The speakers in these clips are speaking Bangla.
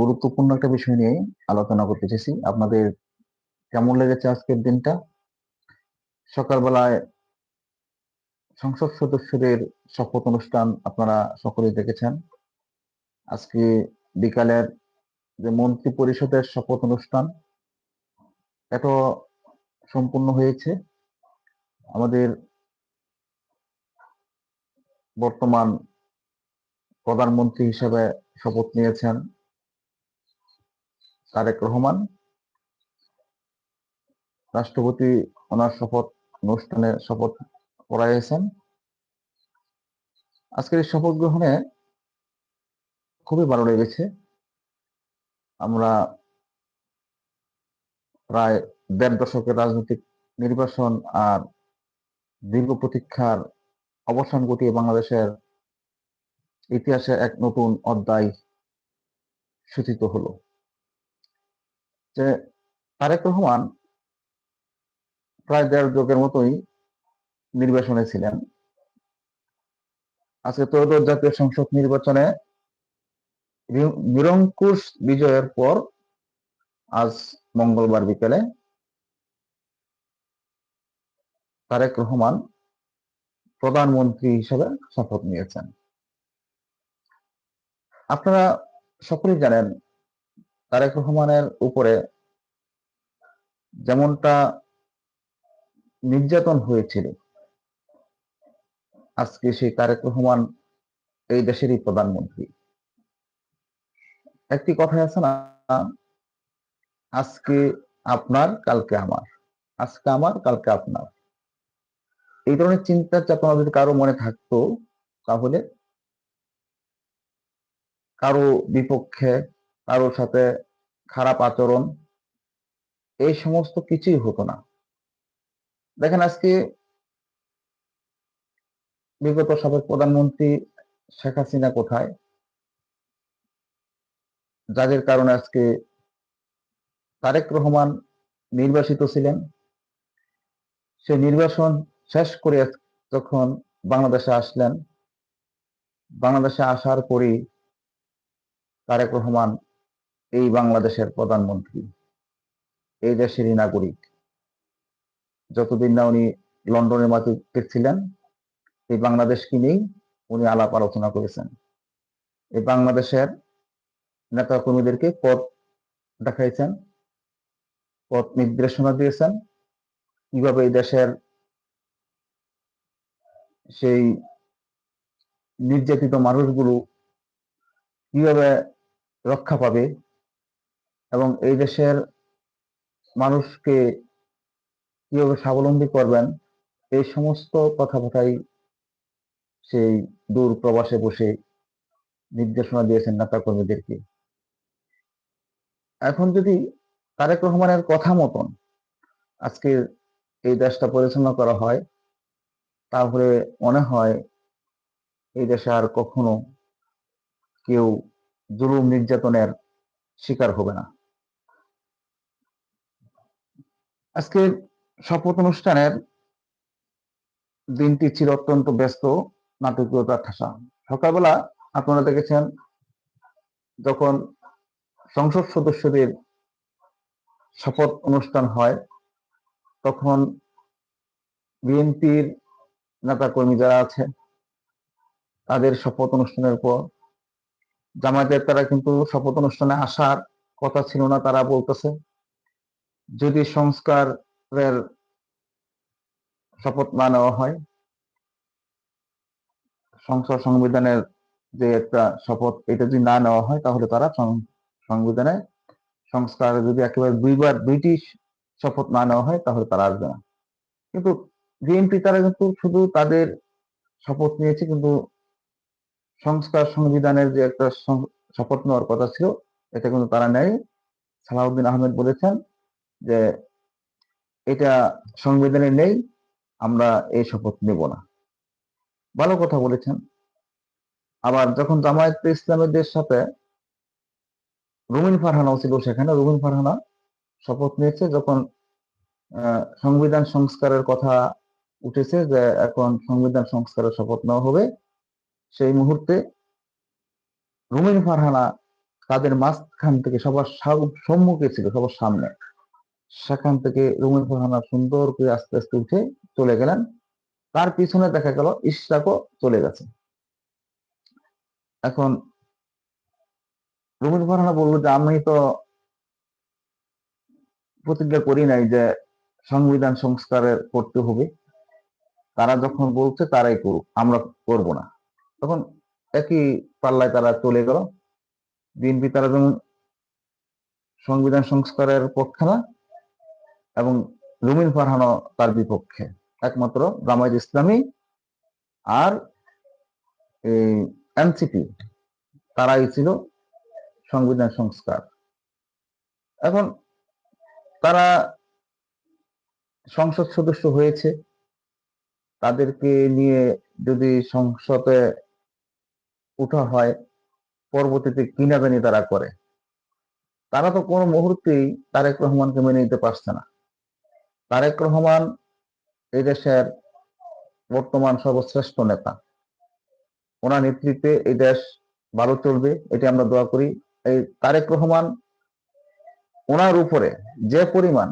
গুরুত্বপূর্ণ একটা বিষয় নিয়ে আলোচনা করতে চেয়েছি। আপনাদের কেমন লেগেছে আজকের দিনটা? সকালবেলায় সংসদ সদস্যদের শপথ অনুষ্ঠান আপনারা সকলেই দেখেছেন। আজকে বিকালের যে মন্ত্রী পরিষদের শপথ অনুষ্ঠান এটা সম্পূর্ণ হয়েছে। আমাদের বর্তমান প্রধানমন্ত্রী হিসেবে শপথ নিয়েছেন। তারেক রহমান। রাষ্ট্রপতি ওনার শপথ অনুষ্ঠানে শপথ করাইয়েছেন আজকের এই শপথ গ্রহণে খুবই ভালো লেগেছে। আমরা প্রায় দেড় দশকের রাজনৈতিক নির্বাচন আর দীর্ঘ প্রতীক্ষার অবসান ঘটিয়ে বাংলাদেশের ইতিহাসে এক নতুন অধ্যায় সূচিত হলো। যে তারেক রহমান প্রায় দেড় যুগের মতোই নির্বাচনে ছিলেন। আজকে ত্রয়োদশ জাতীয় সংসদ নির্বাচনে নিরঙ্কুশ বিজয়ের পর আজ মঙ্গলবার বিকেলে তারেক রহমান প্রধানমন্ত্রী হিসেবে শপথ নিয়েছেন। আপনারা সকলেই জানেন তারেক রহমানের উপরে যেমনটা নির্যাতন হয়েছিল, আজকে সেই তারেক রহমান এই দেশেরই প্রধানমন্ত্রী। একটি কথা আছে না, আজকে আপনার, কালকে আমার। আজকে আমার, কালকে আপনার। এই ধরনের চিন্তার চেতনা যদি কারও মনে থাকতো, তাহলে কারও বিপক্ষে কারোর সাথে খারাপ আচরণ, এই সমস্ত কিছুই হতো না। দেখেন আজকে বিগত সাবেক প্রধানমন্ত্রী শেখ হাসিনা কোথায়? যাদের কারণে আজকে তারেক রহমান নির্বাসিত ছিলেন। সে নির্বাসন শেষ করে যখন বাংলাদেশে আসলেন, বাংলাদেশে আসার পরই তারেক রহমান এই বাংলাদেশের প্রধানমন্ত্রী, এই দেশেরই নাগরিক। যতদিন না উনি লন্ডনের মাটিতে ছিলেন এই বাংলাদেশকে নিয়েই উনি আলাপ আলোচনা করেছেন। এই বাংলাদেশের নেতা কর্মীদেরকে পথ দেখাইছেন, পথ নির্দেশনা দিয়েছেন, কীভাবে এই দেশের সেই নির্যাতিত মানুষগুলো কীভাবে রক্ষা পাবে এবং এই দেশের মানুষকে কীভাবে স্বাবলম্বী করবেন, এই সমস্ত কথাবার্তাই সেই দূর প্রবাসে বসে নির্দেশনা দিয়েছেন নেতা কর্মীদেরকে। এখন যদি তারেক রহমানের কথা মতন আজকের এই দেশটা পরিচালনা করা হয়, তাহলে মনে হয় এই দেশে আর কখনো কেউ জুলুম নির্যাতনের শিকার হবে না। আজকে শপথ অনুষ্ঠানের দিনটি ছিল অত্যন্ত ব্যস্ত, নাটকীয়তা, ঠাসা। সকালবেলা আপনারা দেখেছেন যখন সংসদ সদস্যদের শপথ অনুষ্ঠান হয়, তখন বিএনপির নেতা কর্মী যারা আছে, তাদের শপথ অনুষ্ঠানের পর জামায়াতের তারা কিন্তু শপথ অনুষ্ঠানে আসার কথা ছিল না, তারা বলতেছে যদি সংস্কারের শপথ না নেওয়া হয় সংসদ সংবিধানের যে একটা শপথ, এটা যদি না নেওয়া হয়, তাহলে তারা সংবিধানে সংস্কার যদি একেবারে দুইবার দুইটি শপথ না নেওয়া হয়, তাহলে তারা আসবে না। কিন্তু বিএনপি, তারা কিন্তু শুধু তাদের শপথ নিয়েছে, কিন্তু সংস্কার সংবিধানের যে একটা শপথ নেওয়ার কথা ছিল, এটা কিন্তু তারা নেয় সালাউদ্দিন আহমেদ বলেছেন যে এটা সংবিধানে নেই, আমরা এই শপথ নেব না। ভালো কথা বলেছেন। আবার যখন জামায়াত ইসলামের সাথে রুমিন ফারহানাও ছিল সেখানে, রুমিন ফারহানা শপথ নিয়েছে যখন সংবিধান সংস্কারের কথা উঠেছে যে এখন সংবিধান সংস্কারের শপথ নেওয়া হবে, সেই মুহূর্তে রুমিন ফারহানা তাদের মাঝখান থেকে সবার সম্মুখে ছিল, সবার সামনে। সেখান থেকে রুমিন ফারহানা সুন্দর করে আস্তে আস্তে উঠে চলে গেলেন। তার পিছনে দেখা গেল ইশরাকও চলে গেছে। এখন রুমিন ফারহানা বলল যে, আমি তো প্রতিজ্ঞা করি নাই যে, সংবিধান সংস্কারের করতে হবে। তারা যখন বলছে, তারাই করুক, আমরা করব না। তখন একই পাল্লায় তারা চলে গেল। বিএনপি তারা যেমন সংবিধান সংস্কারের পক্ষে না এবং রুমিন ফারহানো তার বিপক্ষে। একমাত্র জামায়াত ইসলামী আর এনসিপি, তারাই ছিল সংবিধান সংস্কার। এখন তারা সংসদ সদস্য হয়েছে। তাদেরকে নিয়ে যদি সংসদে উঠা হয়, পরবর্তীতে কিনা জানি তারা করে। তারা তো কোনো মুহূর্তেই তারেক রহমানকে মেনে নিতে পারছে না। তারেক রহমান এই দেশের বর্তমান সর্বশ্রেষ্ঠ নেতা। ওনার নেতৃত্বে এই দেশ ভালো চলবে, এটি আমরা দোয়া করি। এই তারেক রহমান ওনার উপরে যে পরিমাণ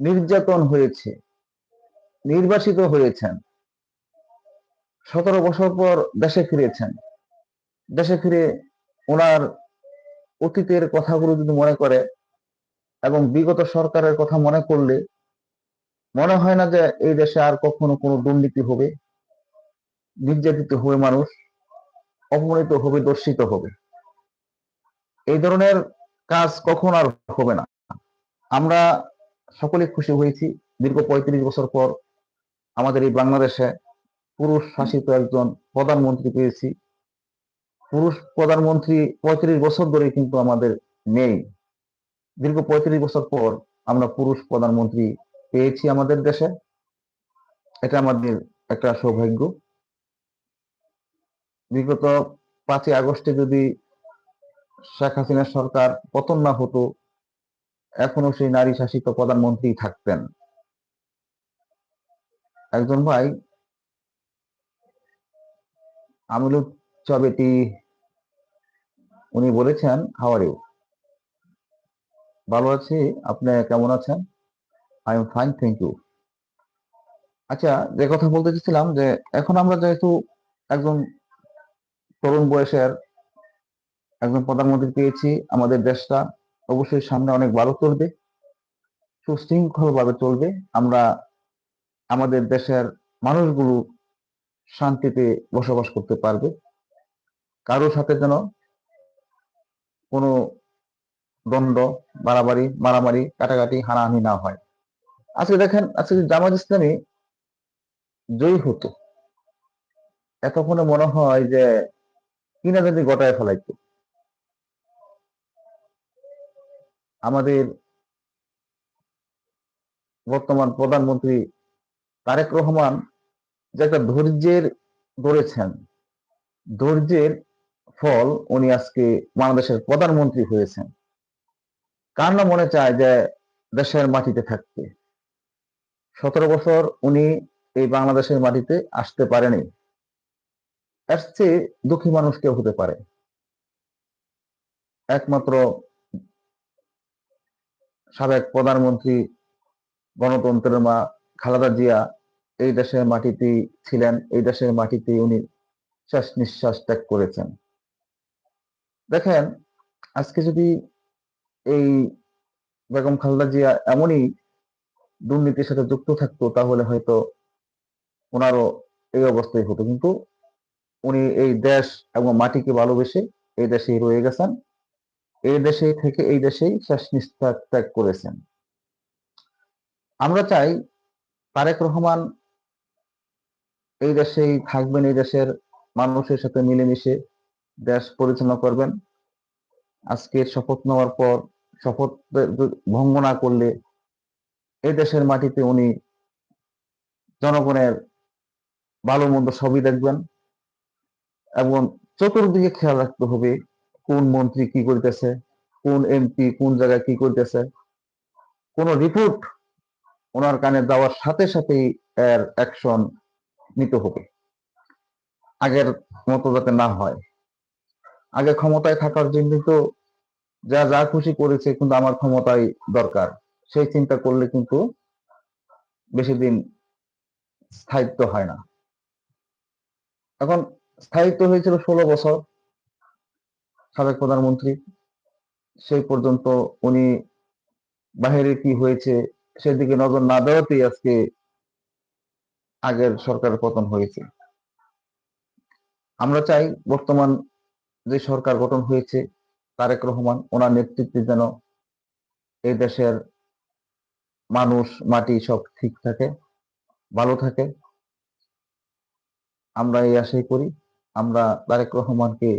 নির্যাতন হয়েছে, নির্বাসিত হয়েছেন, সতেরো বছর পর দেশে ফিরেছেন, দেশে ফিরে ওনার অতীতের কথাগুলো যদি মনে করে এবং বিগত সরকারের কথা মনে করলে মনে হয় না যে এই দেশে আর কখনো কোনো দুর্নীতি হবে, নির্যাতিত হবে মানুষ, অপমানিত হবে, দর্শিত হবে। এই ধরনের কাজ কখন আর হবে না। আমরা সকলে খুশি হয়েছি, দীর্ঘ পঁয়ত্রিশ বছর পর আমাদের এই বাংলাদেশে পুরুষ শাসিত একজন প্রধানমন্ত্রী পেয়েছি। পুরুষ প্রধানমন্ত্রী পঁয়ত্রিশ বছর ধরে কিন্তু আমাদের নেই। দীর্ঘ পঁয়ত্রিশ বছর পর আমরা পুরুষ প্রধানমন্ত্রী পেয়েছি আমাদের দেশে। এটা আমাদের একটা সৌভাগ্য। বিগত পাঁচই আগস্টে যদি শেখ হাসিনা সরকার পতন না হতো, এখনও সেই নারী শাসিত প্রধানমন্ত্রী থাকতেন। একজন ভাই আমিলুদ চবেটি, উনি বলেছেন হাওয়ার ভালো আছি, আপনি কেমন আছেন? I am fine thank you আচ্ছা যে কথা বলতে চাচ্ছিলাম যে এখন আমরা যেহেতু একজন তরুণ বয়সের একজন প্রধানমন্ত্রী পেয়েছি, আমাদের দেশটা অবশ্যই সামনে অনেক ভালো চলবে সুশৃঙ্খল ভাবে চলবে। আমরা আমাদের দেশের মানুষগুলো শান্তিতে বসবাস করতে পারবে। কারোর সাথে যেন কোনো দ্বন্দ্ব, বাড়াবাড়ি, মারামারি, কাটাকাটি, হানাহানি না হয়। আজকে দেখেন, আজকে জামাত ইসলামী জয়ী হতো, এতক্ষণে মনে হয় যে কিনা যদি গোটায় ফেলাইতো। আমাদের বর্তমান প্রধানমন্ত্রী তারেক রহমান যে একটা ধৈর্যের ধরেছেন, ধৈর্যের ফল উনি আজকে বাংলাদেশের প্রধানমন্ত্রী হয়েছেন। কার না মনে চায় যে দেশের মাটিতে থাকতে? সতেরো বছর উনি এই বাংলাদেশের মাটিতে আসতে পারেনি। চেয়ে দুঃখী মানুষ কেউ হতে পারে। একমাত্র সাবেক প্রধানমন্ত্রী গণতন্ত্রের মা খালেদা জিয়া এই দেশের মাটিতেই ছিলেন, এই দেশের মাটিতে উনি শ্বাস নিঃশ্বাস ত্যাগ করেছেন। দেখেন, আজকে যদি এই বেগম খালেদা জিয়া এমনই দুর্নীতির সাথে যুক্ত থাকতো, তাহলে হয়তো ওনারও এই অবস্থায় হতো। কিন্তু উনি এই দেশ এবং মাটিকে ভালোবেসে এই দেশেই রয়ে গেছেন। এই দেশে থেকে এই দেশেই শেষ নিঃশ্বাস ত্যাগ করেছেন। আমরা চাই তারেক রহমান এই দেশেই থাকবেন, এই দেশের মানুষের সাথে মিলেমিশে দেশ পরিচালনা করবেন। আজকে শপথ নেওয়ার পর শপথ ভঙ্গ না করলে দেশের মাটিতে উনি জনগণের ভালো মন্দ সবই দেখবেন এবং চতুর্দিকে খেয়াল রাখতে হবে কোন মন্ত্রী কি করতেছে, কোন এমপি কোন জায়গায় কি করতেছে। কোন রিপোর্ট ওনার কানে দেওয়ার সাথে সাথেই এর অ্যাকশন নিতে হবে। আগের মতো যাতে না হয়। আগে ক্ষমতায় থাকার জন্য তো যা যা খুশি করেছে, কিন্তু আমার ক্ষমতায় দরকার। সেই চিন্তা করলে কিন্তু বেশি দিন স্থায়িত্ব হয় না। এখন স্থায়িত্ব হয়েছিল ষোলো বছর সাবেক প্রধানমন্ত্রী। সেই পর্যন্ত উনি বাহিরে কি হয়েছে সেদিকে নজর না দেওয়াতেই আজকে আগের সরকারের পতন হয়েছে। আমরা চাই বর্তমান যে সরকার গঠন হয়েছে, তারেক রহমান, ওনার নেতৃত্বে যেন এই দেশের মানুষ, মাটি সব ঠিক থাকে, ভালো থাকে। আমরা এই আশাই করি, আমরা তারেক রহমানকে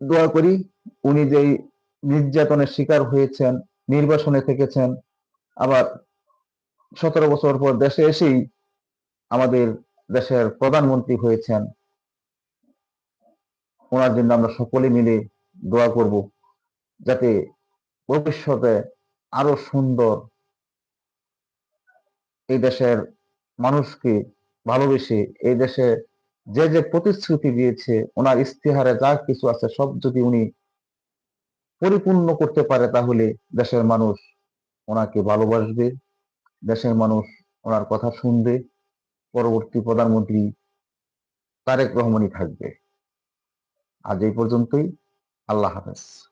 দোয়া করি, উনি যেই নির্যাতনের শিকার হয়েছেন, নির্বাসনে থেকেছেন, আবার সতেরো বছর পর দেশে এসেই আমাদের দেশের প্রধানমন্ত্রী হয়েছেন। ওনার জন্য আমরা সকলে মিলে দোয়া করব, যাতে ভবিষ্যতে আরও সুন্দর। এই দেশের মানুষকে ভালোবেসে এই দেশে যে যে প্রতিশ্রুতি দিয়েছে, ওনার ইস্তেহারে যা কিছু আছে, সব যদি উনি পরিপূর্ণ করতে পারে, তাহলে দেশের মানুষ ওনাকে ভালোবাসবে, দেশের মানুষ ওনার কথা শুনবে। পরবর্তী প্রধানমন্ত্রী তারেক রহমানই থাকবে। আজ এই পর্যন্তই। আল্লাহ হাফেজ।